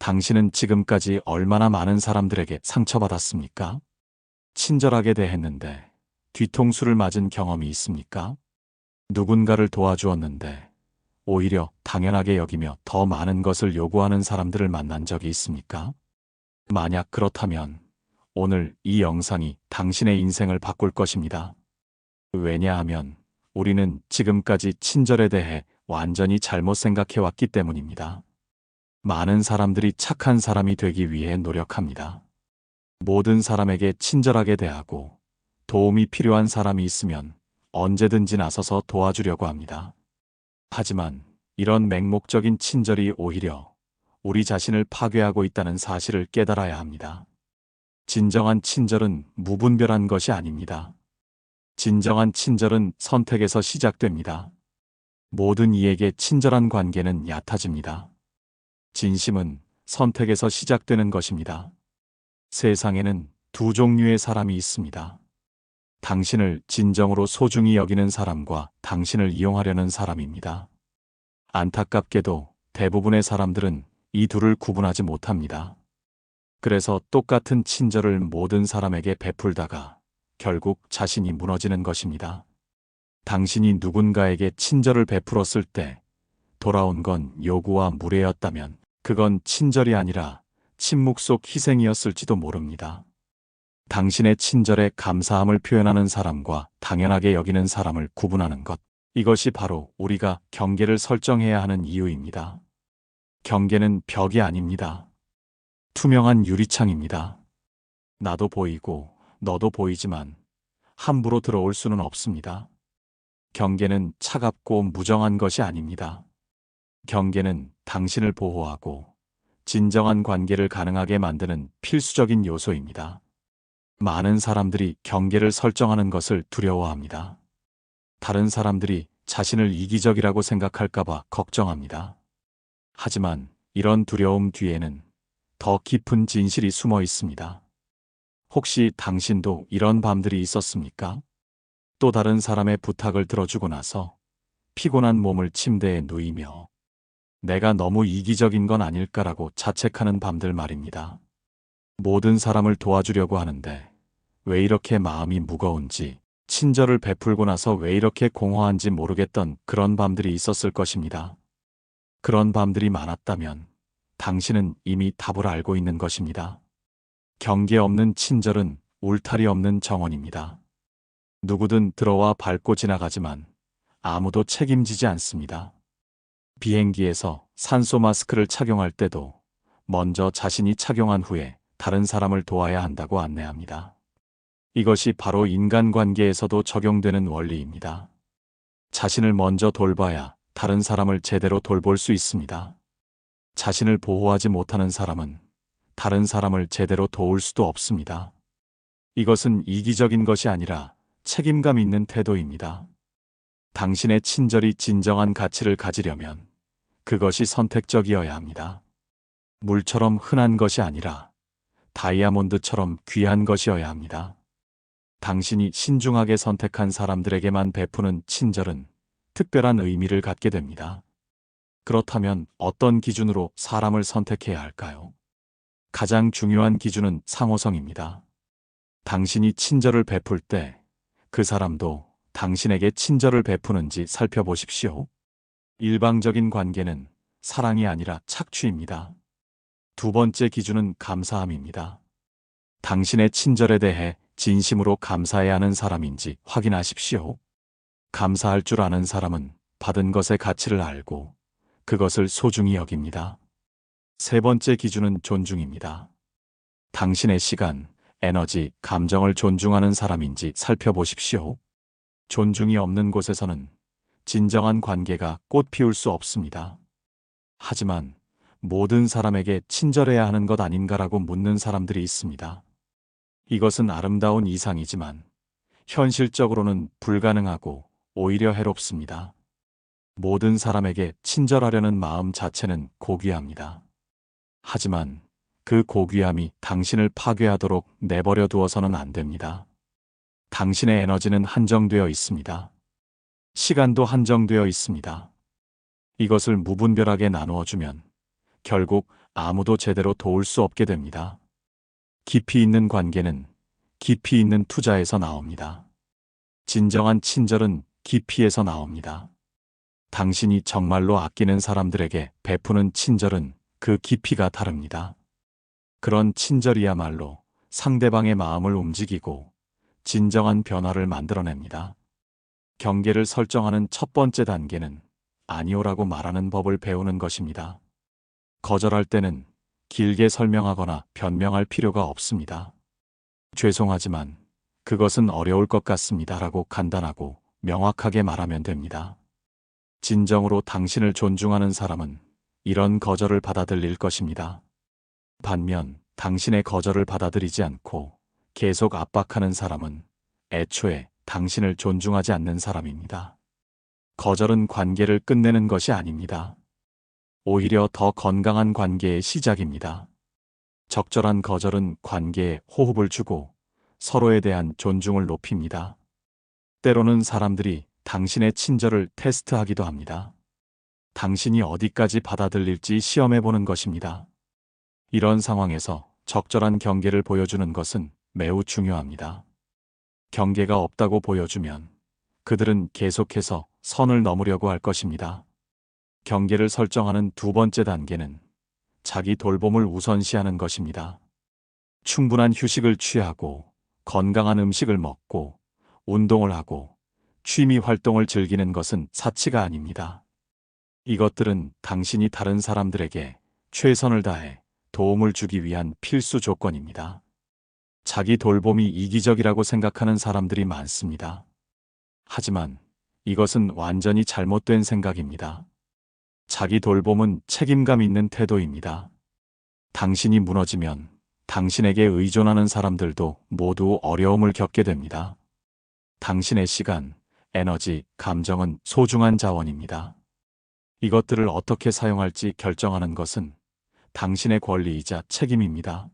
당신은 지금까지 얼마나 많은 사람들에게 상처받았습니까? 친절하게 대했는데 뒤통수를 맞은 경험이 있습니까? 누군가를 도와주었는데 오히려 당연하게 여기며 더 많은 것을 요구하는 사람들을 만난 적이 있습니까? 만약 그렇다면 오늘 이 영상이 당신의 인생을 바꿀 것입니다. 왜냐하면 우리는 지금까지 친절에 대해 완전히 잘못 생각해왔기 때문입니다. 많은 사람들이 착한 사람이 되기 위해 노력합니다. 모든 사람에게 친절하게 대하고 도움이 필요한 사람이 있으면 언제든지 나서서 도와주려고 합니다. 하지만 이런 맹목적인 친절이 오히려 우리 자신을 파괴하고 있다는 사실을 깨달아야 합니다. 진정한 친절은 무분별한 것이 아닙니다. 진정한 친절은 선택에서 시작됩니다. 모든 이에게 친절한 관계는 얕아집니다. 진심은 선택에서 시작되는 것입니다. 세상에는 두 종류의 사람이 있습니다. 당신을 진정으로 소중히 여기는 사람과 당신을 이용하려는 사람입니다. 안타깝게도 대부분의 사람들은 이 둘을 구분하지 못합니다. 그래서 똑같은 친절을 모든 사람에게 베풀다가 결국 자신이 무너지는 것입니다. 당신이 누군가에게 친절을 베풀었을 때 돌아온 건 요구와 무례였다면 그건 친절이 아니라 침묵 속 희생이었을지도 모릅니다. 당신의 친절에 감사함을 표현하는 사람과 당연하게 여기는 사람을 구분하는 것. 이것이 바로 우리가 경계를 설정해야 하는 이유입니다. 경계는 벽이 아닙니다. 투명한 유리창입니다. 나도 보이고 너도 보이지만 함부로 들어올 수는 없습니다. 경계는 차갑고 무정한 것이 아닙니다. 경계는 당신을 보호하고 진정한 관계를 가능하게 만드는 필수적인 요소입니다. 많은 사람들이 경계를 설정하는 것을 두려워합니다. 다른 사람들이 자신을 이기적이라고 생각할까봐 걱정합니다. 하지만 이런 두려움 뒤에는 더 깊은 진실이 숨어 있습니다. 혹시 당신도 이런 밤들이 있었습니까? 또 다른 사람의 부탁을 들어주고 나서 피곤한 몸을 침대에 누이며 내가 너무 이기적인 건 아닐까라고 자책하는 밤들 말입니다. 모든 사람을 도와주려고 하는데 왜 이렇게 마음이 무거운지 친절을 베풀고 나서 왜 이렇게 공허한지 모르겠던 그런 밤들이 있었을 것입니다. 그런 밤들이 많았다면 당신은 이미 답을 알고 있는 것입니다. 경계 없는 친절은 울타리 없는 정원입니다. 누구든 들어와 밟고 지나가지만 아무도 책임지지 않습니다. 비행기에서 산소 마스크를 착용할 때도 먼저 자신이 착용한 후에 다른 사람을 도와야 한다고 안내합니다. 이것이 바로 인간관계에서도 적용되는 원리입니다. 자신을 먼저 돌봐야 다른 사람을 제대로 돌볼 수 있습니다. 자신을 보호하지 못하는 사람은 다른 사람을 제대로 도울 수도 없습니다. 이것은 이기적인 것이 아니라 책임감 있는 태도입니다. 당신의 친절이 진정한 가치를 가지려면 그것이 선택적이어야 합니다. 물처럼 흔한 것이 아니라 다이아몬드처럼 귀한 것이어야 합니다. 당신이 신중하게 선택한 사람들에게만 베푸는 친절은 특별한 의미를 갖게 됩니다. 그렇다면 어떤 기준으로 사람을 선택해야 할까요? 가장 중요한 기준은 상호성입니다. 당신이 친절을 베풀 때 그 사람도 당신에게 친절을 베푸는지 살펴보십시오. 일방적인 관계는 사랑이 아니라 착취입니다. 두 번째 기준은 감사함입니다. 당신의 친절에 대해 진심으로 감사해야 하는 사람인지 확인하십시오. 감사할 줄 아는 사람은 받은 것의 가치를 알고 그것을 소중히 여깁니다. 세 번째 기준은 존중입니다. 당신의 시간, 에너지, 감정을 존중하는 사람인지 살펴보십시오. 존중이 없는 곳에서는 진정한 관계가 꽃 피울 수 없습니다. 하지만 모든 사람에게 친절해야 하는 것 아닌가라고 묻는 사람들이 있습니다. 이것은 아름다운 이상이지만 현실적으로는 불가능하고 오히려 해롭습니다. 모든 사람에게 친절하려는 마음 자체는 고귀합니다. 하지만 그 고귀함이 당신을 파괴하도록 내버려 두어서는 안 됩니다. 당신의 에너지는 한정되어 있습니다. 시간도 한정되어 있습니다. 이것을 무분별하게 나누어 주면 결국 아무도 제대로 도울 수 없게 됩니다. 깊이 있는 관계는 깊이 있는 투자에서 나옵니다. 진정한 친절은 깊이에서 나옵니다. 당신이 정말로 아끼는 사람들에게 베푸는 친절은 그 깊이가 다릅니다. 그런 친절이야말로 상대방의 마음을 움직이고 진정한 변화를 만들어냅니다. 경계를 설정하는 첫 번째 단계는 아니오라고 말하는 법을 배우는 것입니다. 거절할 때는 길게 설명하거나 변명할 필요가 없습니다. 죄송하지만 그것은 어려울 것 같습니다. 라고 간단하고 명확하게 말하면 됩니다. 진정으로 당신을 존중하는 사람은 이런 거절을 받아들일 것입니다. 반면 당신의 거절을 받아들이지 않고 계속 압박하는 사람은 애초에 당신을 존중하지 않는 사람입니다. 거절은 관계를 끝내는 것이 아닙니다. 오히려 더 건강한 관계의 시작입니다. 적절한 거절은 관계에 호흡을 주고 서로에 대한 존중을 높입니다. 때로는 사람들이 당신의 친절을 테스트하기도 합니다. 당신이 어디까지 받아들일지 시험해 보는 것입니다. 이런 상황에서 적절한 경계를 보여주는 것은 매우 중요합니다. 경계가 없다고 보여주면 그들은 계속해서 선을 넘으려고 할 것입니다. 경계를 설정하는 두 번째 단계는 자기 돌봄을 우선시하는 것입니다. 충분한 휴식을 취하고 건강한 음식을 먹고 운동을 하고 취미 활동을 즐기는 것은 사치가 아닙니다. 이것들은 당신이 다른 사람들에게 최선을 다해 도움을 주기 위한 필수 조건입니다. 자기 돌봄이 이기적이라고 생각하는 사람들이 많습니다. 하지만 이것은 완전히 잘못된 생각입니다. 자기 돌봄은 책임감 있는 태도입니다. 당신이 무너지면 당신에게 의존하는 사람들도 모두 어려움을 겪게 됩니다. 당신의 시간, 에너지, 감정은 소중한 자원입니다. 이것들을 어떻게 사용할지 결정하는 것은 당신의 권리이자 책임입니다.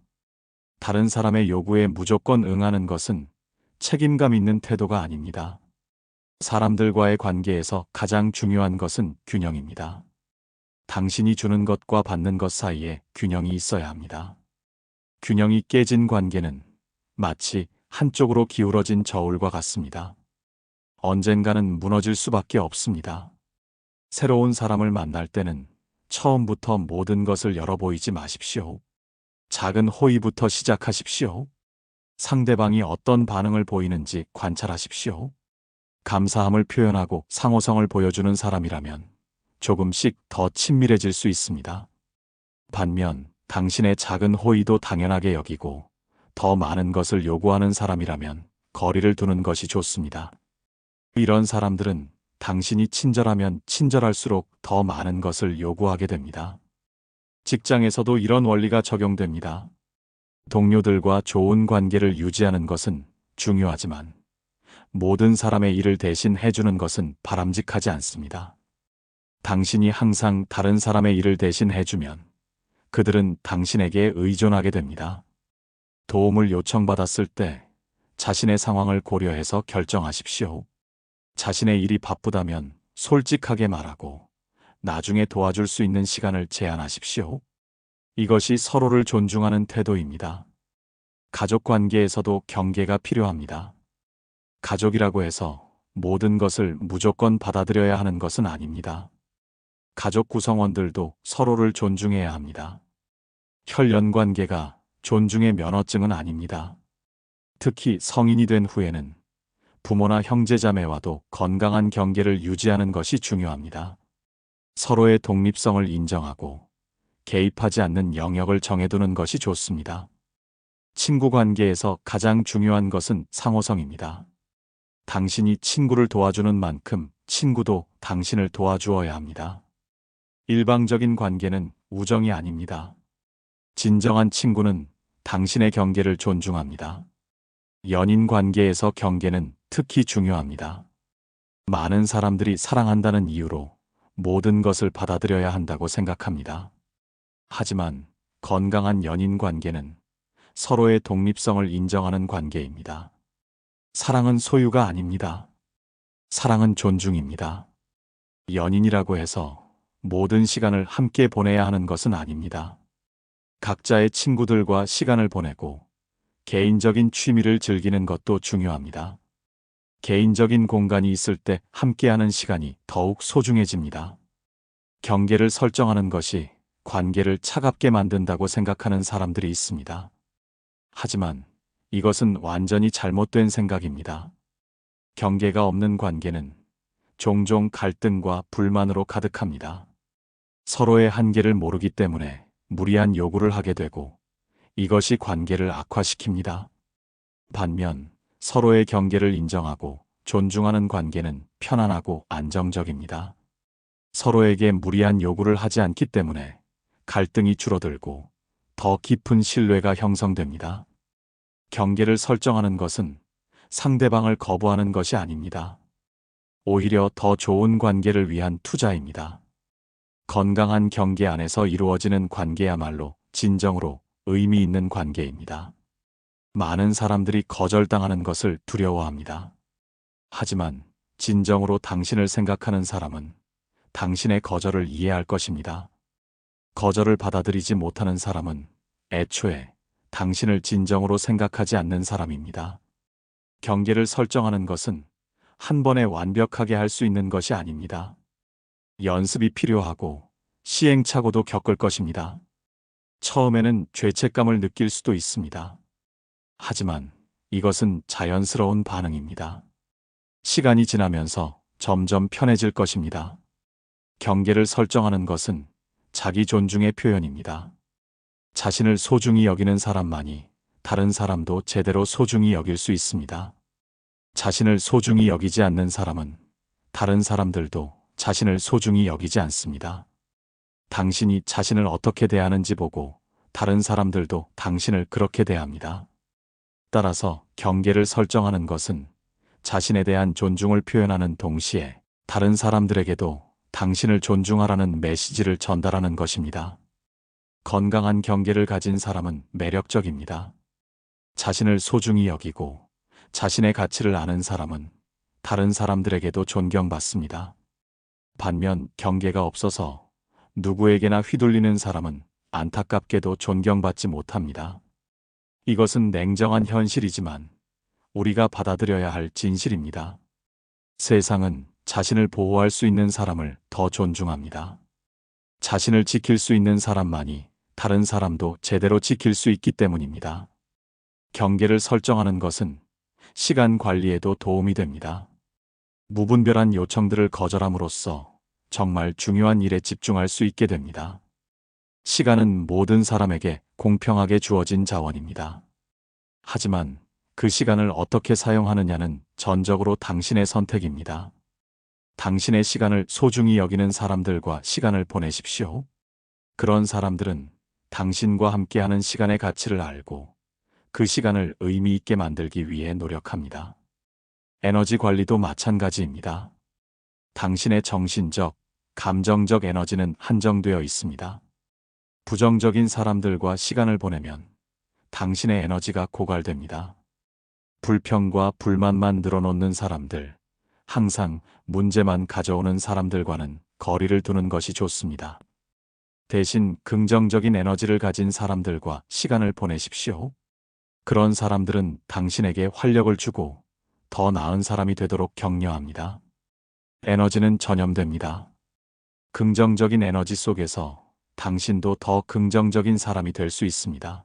다른 사람의 요구에 무조건 응하는 것은 책임감 있는 태도가 아닙니다. 사람들과의 관계에서 가장 중요한 것은 균형입니다. 당신이 주는 것과 받는 것 사이에 균형이 있어야 합니다. 균형이 깨진 관계는 마치 한쪽으로 기울어진 저울과 같습니다. 언젠가는 무너질 수밖에 없습니다. 새로운 사람을 만날 때는 처음부터 모든 것을 열어보이지 마십시오. 작은 호의부터 시작하십시오. 상대방이 어떤 반응을 보이는지 관찰하십시오. 감사함을 표현하고 상호성을 보여주는 사람이라면 조금씩 더 친밀해질 수 있습니다. 반면 당신의 작은 호의도 당연하게 여기고 더 많은 것을 요구하는 사람이라면 거리를 두는 것이 좋습니다. 이런 사람들은 당신이 친절하면 친절할수록 더 많은 것을 요구하게 됩니다. 직장에서도 이런 원리가 적용됩니다. 동료들과 좋은 관계를 유지하는 것은 중요하지만 모든 사람의 일을 대신 해주는 것은 바람직하지 않습니다. 당신이 항상 다른 사람의 일을 대신 해주면 그들은 당신에게 의존하게 됩니다. 도움을 요청받았을 때 자신의 상황을 고려해서 결정하십시오. 자신의 일이 바쁘다면 솔직하게 말하고 나중에 도와줄 수 있는 시간을 제한하십시오. 이것이 서로를 존중하는 태도입니다. 가족 관계에서도 경계가 필요합니다. 가족이라고 해서 모든 것을 무조건 받아들여야 하는 것은 아닙니다. 가족 구성원들도 서로를 존중해야 합니다. 혈연 관계가 존중의 면허증은 아닙니다. 특히 성인이 된 후에는 부모나 형제자매와도 건강한 경계를 유지하는 것이 중요합니다. 서로의 독립성을 인정하고 개입하지 않는 영역을 정해두는 것이 좋습니다. 친구 관계에서 가장 중요한 것은 상호성입니다. 당신이 친구를 도와주는 만큼 친구도 당신을 도와주어야 합니다. 일방적인 관계는 우정이 아닙니다. 진정한 친구는 당신의 경계를 존중합니다. 연인 관계에서 경계는 특히 중요합니다. 많은 사람들이 사랑한다는 이유로 모든 것을 받아들여야 한다고 생각합니다. 하지만 건강한 연인 관계는 서로의 독립성을 인정하는 관계입니다. 사랑은 소유가 아닙니다. 사랑은 존중입니다. 연인이라고 해서 모든 시간을 함께 보내야 하는 것은 아닙니다. 각자의 친구들과 시간을 보내고 개인적인 취미를 즐기는 것도 중요합니다. 개인적인 공간이 있을 때 함께하는 시간이 더욱 소중해집니다. 경계를 설정하는 것이 관계를 차갑게 만든다고 생각하는 사람들이 있습니다. 하지만 이것은 완전히 잘못된 생각입니다. 경계가 없는 관계는 종종 갈등과 불만으로 가득합니다. 서로의 한계를 모르기 때문에 무리한 요구를 하게 되고 이것이 관계를 악화시킵니다. 반면 서로의 경계를 인정하고 존중하는 관계는 편안하고 안정적입니다. 서로에게 무리한 요구를 하지 않기 때문에 갈등이 줄어들고 더 깊은 신뢰가 형성됩니다. 경계를 설정하는 것은 상대방을 거부하는 것이 아닙니다. 오히려 더 좋은 관계를 위한 투자입니다. 건강한 경계 안에서 이루어지는 관계야말로 진정으로 의미 있는 관계입니다. 많은 사람들이 거절당하는 것을 두려워합니다. 하지만 진정으로 당신을 생각하는 사람은 당신의 거절을 이해할 것입니다. 거절을 받아들이지 못하는 사람은 애초에 당신을 진정으로 생각하지 않는 사람입니다. 경계를 설정하는 것은 한 번에 완벽하게 할 수 있는 것이 아닙니다. 연습이 필요하고 시행착오도 겪을 것입니다. 처음에는 죄책감을 느낄 수도 있습니다. 하지만 이것은 자연스러운 반응입니다. 시간이 지나면서 점점 편해질 것입니다. 경계를 설정하는 것은 자기 존중의 표현입니다. 자신을 소중히 여기는 사람만이 다른 사람도 제대로 소중히 여길 수 있습니다. 자신을 소중히 여기지 않는 사람은 다른 사람들도 자신을 소중히 여기지 않습니다. 당신이 자신을 어떻게 대하는지 보고 다른 사람들도 당신을 그렇게 대합니다. 따라서 경계를 설정하는 것은 자신에 대한 존중을 표현하는 동시에 다른 사람들에게도 당신을 존중하라는 메시지를 전달하는 것입니다. 건강한 경계를 가진 사람은 매력적입니다. 자신을 소중히 여기고 자신의 가치를 아는 사람은 다른 사람들에게도 존경받습니다. 반면 경계가 없어서 누구에게나 휘둘리는 사람은 안타깝게도 존경받지 못합니다. 이것은 냉정한 현실이지만 우리가 받아들여야 할 진실입니다. 세상은 자신을 보호할 수 있는 사람을 더 존중합니다. 자신을 지킬 수 있는 사람만이 다른 사람도 제대로 지킬 수 있기 때문입니다. 경계를 설정하는 것은 시간 관리에도 도움이 됩니다. 무분별한 요청들을 거절함으로써 정말 중요한 일에 집중할 수 있게 됩니다. 시간은 모든 사람에게 공평하게 주어진 자원입니다. 하지만 그 시간을 어떻게 사용하느냐는 전적으로 당신의 선택입니다. 당신의 시간을 소중히 여기는 사람들과 시간을 보내십시오. 그런 사람들은 당신과 함께하는 시간의 가치를 알고 그 시간을 의미 있게 만들기 위해 노력합니다. 에너지 관리도 마찬가지입니다. 당신의 정신적, 감정적 에너지는 한정되어 있습니다. 부정적인 사람들과 시간을 보내면 당신의 에너지가 고갈됩니다. 불평과 불만만 늘어놓는 사람들, 항상 문제만 가져오는 사람들과는 거리를 두는 것이 좋습니다. 대신 긍정적인 에너지를 가진 사람들과 시간을 보내십시오. 그런 사람들은 당신에게 활력을 주고 더 나은 사람이 되도록 격려합니다. 에너지는 전염됩니다. 긍정적인 에너지 속에서 당신도 더 긍정적인 사람이 될 수 있습니다.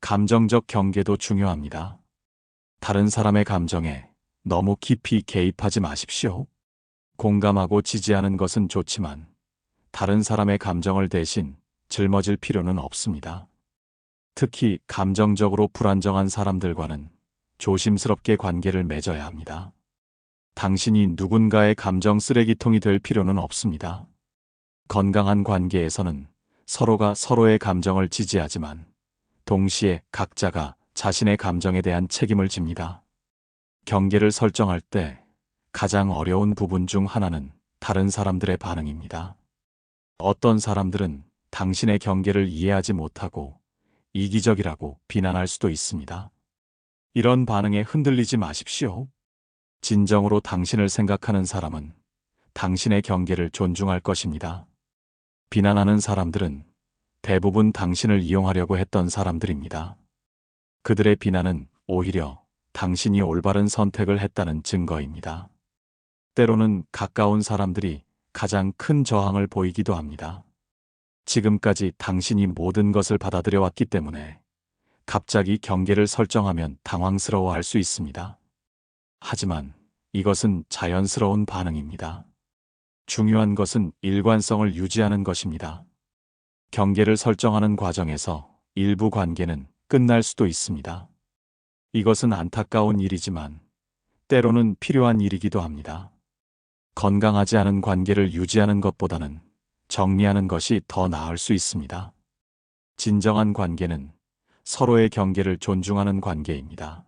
감정적 경계도 중요합니다. 다른 사람의 감정에 너무 깊이 개입하지 마십시오. 공감하고 지지하는 것은 좋지만 다른 사람의 감정을 대신 짊어질 필요는 없습니다. 특히 감정적으로 불안정한 사람들과는 조심스럽게 관계를 맺어야 합니다. 당신이 누군가의 감정 쓰레기통이 될 필요는 없습니다. 건강한 관계에서는 서로가 서로의 감정을 지지하지만 동시에 각자가 자신의 감정에 대한 책임을 집니다. 경계를 설정할 때 가장 어려운 부분 중 하나는 다른 사람들의 반응입니다. 어떤 사람들은 당신의 경계를 이해하지 못하고 이기적이라고 비난할 수도 있습니다. 이런 반응에 흔들리지 마십시오. 진정으로 당신을 생각하는 사람은 당신의 경계를 존중할 것입니다. 비난하는 사람들은 대부분 당신을 이용하려고 했던 사람들입니다. 그들의 비난은 오히려 당신이 올바른 선택을 했다는 증거입니다. 때로는 가까운 사람들이 가장 큰 저항을 보이기도 합니다. 지금까지 당신이 모든 것을 받아들여 왔기 때문에 갑자기 경계를 설정하면 당황스러워 할 수 있습니다. 하지만 이것은 자연스러운 반응입니다. 중요한 것은 일관성을 유지하는 것입니다. 경계를 설정하는 과정에서 일부 관계는 끝날 수도 있습니다. 이것은 안타까운 일이지만 때로는 필요한 일이기도 합니다. 건강하지 않은 관계를 유지하는 것보다는 정리하는 것이 더 나을 수 있습니다. 진정한 관계는 서로의 경계를 존중하는 관계입니다.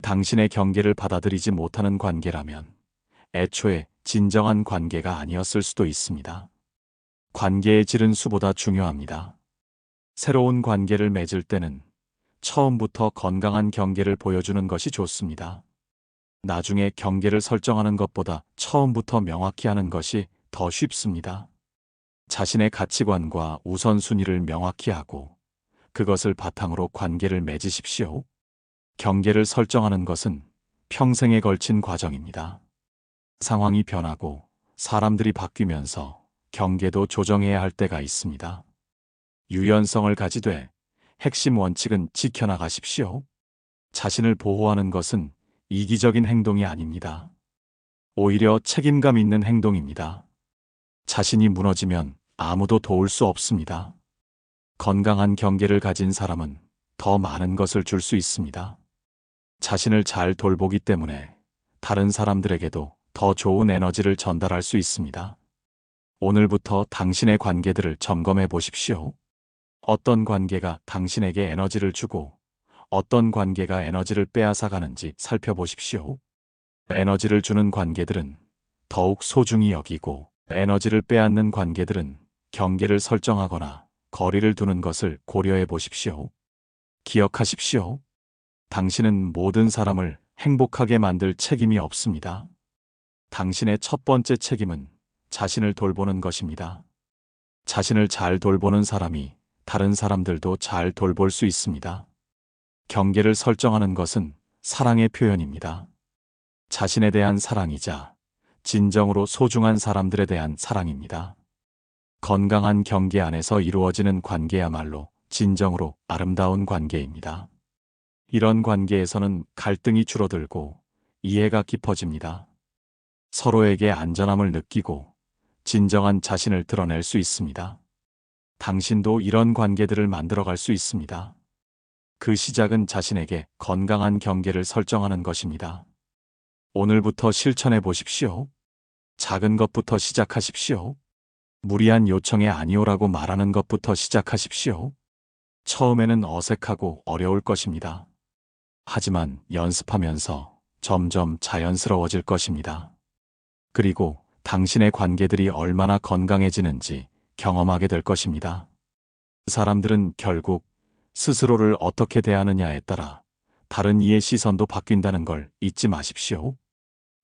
당신의 경계를 받아들이지 못하는 관계라면 애초에 진정한 관계가 아니었을 수도 있습니다. 관계의 질은 수보다 중요합니다. 새로운 관계를 맺을 때는 처음부터 건강한 경계를 보여주는 것이 좋습니다. 나중에 경계를 설정하는 것보다 처음부터 명확히 하는 것이 더 쉽습니다. 자신의 가치관과 우선순위를 명확히 하고 그것을 바탕으로 관계를 맺으십시오. 경계를 설정하는 것은 평생에 걸친 과정입니다. 상황이 변하고 사람들이 바뀌면서 경계도 조정해야 할 때가 있습니다. 유연성을 가지되 핵심 원칙은 지켜나가십시오. 자신을 보호하는 것은 이기적인 행동이 아닙니다. 오히려 책임감 있는 행동입니다. 자신이 무너지면 아무도 도울 수 없습니다. 건강한 경계를 가진 사람은 더 많은 것을 줄 수 있습니다. 자신을 잘 돌보기 때문에 다른 사람들에게도 더 좋은 에너지를 전달할 수 있습니다. 오늘부터 당신의 관계들을 점검해 보십시오. 어떤 관계가 당신에게 에너지를 주고 어떤 관계가 에너지를 빼앗아 가는지 살펴보십시오. 에너지를 주는 관계들은 더욱 소중히 여기고 에너지를 빼앗는 관계들은 경계를 설정하거나 거리를 두는 것을 고려해 보십시오. 기억하십시오. 당신은 모든 사람을 행복하게 만들 책임이 없습니다. 당신의 첫 번째 책임은 자신을 돌보는 것입니다. 자신을 잘 돌보는 사람이 다른 사람들도 잘 돌볼 수 있습니다. 경계를 설정하는 것은 사랑의 표현입니다. 자신에 대한 사랑이자 진정으로 소중한 사람들에 대한 사랑입니다. 건강한 경계 안에서 이루어지는 관계야말로 진정으로 아름다운 관계입니다. 이런 관계에서는 갈등이 줄어들고 이해가 깊어집니다. 서로에게 안전함을 느끼고 진정한 자신을 드러낼 수 있습니다. 당신도 이런 관계들을 만들어갈 수 있습니다. 그 시작은 자신에게 건강한 경계를 설정하는 것입니다. 오늘부터 실천해 보십시오. 작은 것부터 시작하십시오. 무리한 요청에 아니오라고 말하는 것부터 시작하십시오. 처음에는 어색하고 어려울 것입니다. 하지만 연습하면서 점점 자연스러워질 것입니다. 그리고 당신의 관계들이 얼마나 건강해지는지 경험하게 될 것입니다. 사람들은 결국 스스로를 어떻게 대하느냐에 따라 다른 이의 시선도 바뀐다는 걸 잊지 마십시오.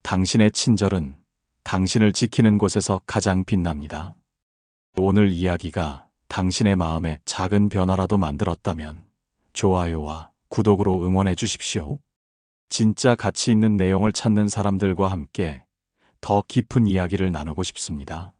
당신의 친절은 당신을 지키는 곳에서 가장 빛납니다. 오늘 이야기가 당신의 마음에 작은 변화라도 만들었다면 좋아요와 구독으로 응원해 주십시오. 진짜 가치 있는 내용을 찾는 사람들과 함께 더 깊은 이야기를 나누고 싶습니다.